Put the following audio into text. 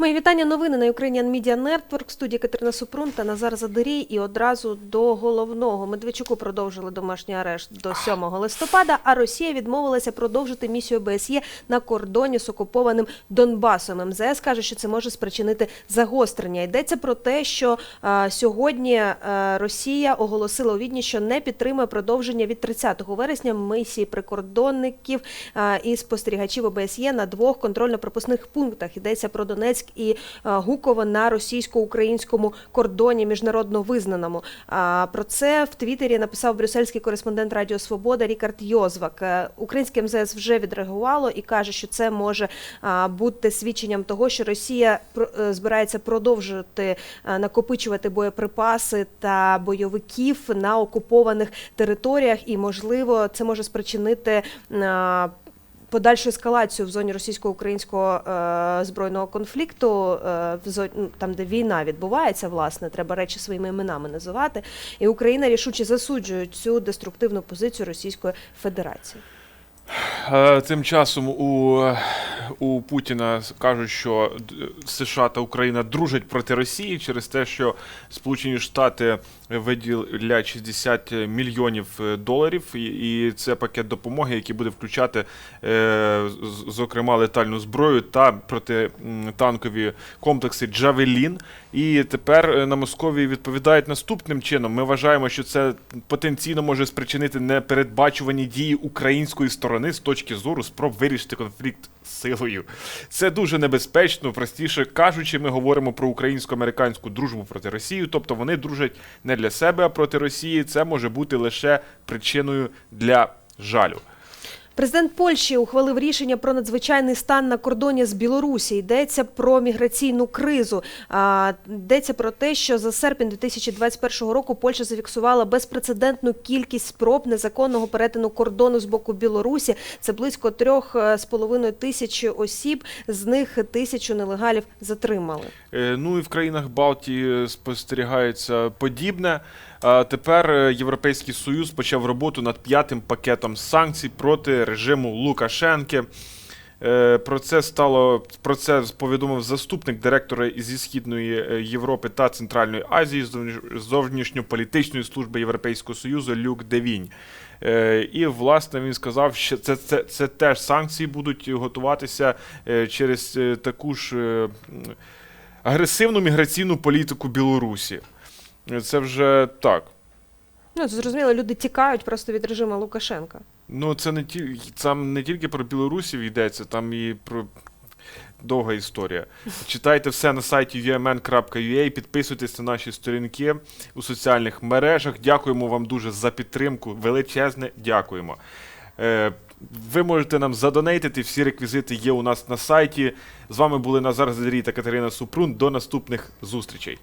Мої вітання. Новини на Ukrainian Media Network. Студії Катерина Супрун та Назар Задорій. І одразу до головного. Медведчуку продовжили домашній арешт до 7 листопада, а Росія відмовилася продовжити місію ОБСЄ на кордоні з окупованим Донбасом. МЗС каже, що це може спричинити загострення. Йдеться про те, що е, сьогодні е, Росія оголосила у Відні, що не підтримує продовження від 30 вересня місії прикордонників е, і спостерігачів ОБСЄ на двох контрольно-пропускних пунктах. Йдеться про Донецьк і е, Гуково на російсько-українському кордоні міжнародно визнаному. Про це в Твіттері написав брюссельський кореспондент Радіо Свобода Рікард Йозвак. Е, Українське МЗС вже відреагувало і каже, що це може бути свідченням того, що Росія е, збирається продовжувати накопичувати боєприпаси та бойовиків на окупованих територіях, і можливо це може спричинити. Подальшу ескалацію в зоні російсько-українського е, збройного конфлікту, е, в зо- ну, там, де війна відбувається, власне, треба речі своїми іменами називати. І Україна рішуче засуджує цю деструктивну позицію Російської Федерації. Е, Тим часом у, у Путіна кажуть, що США та Україна дружать проти Росії через те, що Сполучені Штати виділять 60 мільйонів е, доларів, і, це пакет допомоги, який буде включати, е, зокрема, летальну зброю та протитанкові комплекси Джавелін. І тепер на Московії відповідають наступним чином. Ми вважаємо, що це потенційно може спричинити непередбачувані дії української сторони з точки зору спроб вирішити конфлікт силою. Це дуже небезпечно. Простіше кажучи, ми говоримо про українсько-американську дружбу проти Росії, тобто вони дружать не для себе, а проти Росії. Це може бути лише причиною для жалю. Президент Польщі ухвалив рішення про надзвичайний стан на кордоні з Білорусі. Йдеться про міграційну кризу. А, Йдеться про те, що за серпень 2021 року Польща зафіксувала безпрецедентну кількість спроб незаконного перетину кордону з боку Білорусі. Це близько трьох е, з половиною тисяч осіб. З них тисячу нелегалів затримали. Е, Ну і в країнах Балтії спостерігається подібне. Тепер е, Європейський Союз почав роботу над п'ятим пакетом санкцій проти режиму Лукашенки. Е, Про це стало про це повідомив заступник директора зі Східної е, Європи та Центральної Азії зовнішньополітичної служби Європейського Союзу Люк Девінь. Е, І власне він сказав, що це, це, це теж санкції будуть готуватися через таку ж агресивну міграційну політику Білорусі. Це вже так. Ну це зрозуміло, люди тікають просто від режиму Лукашенка. Ну, це не ті, там не тільки про білорусів йдеться, там і про довга історія. Читайте все на сайті umn.ua, підписуйтесь на наші сторінки у соціальних мережах. Дякуємо вам дуже за підтримку. Величезне дякуємо. Е, ви можете нам задонейтити, всі реквізити є у нас на сайті. З вами були Назар Задарій та Катерина Супрун. До наступних зустрічей.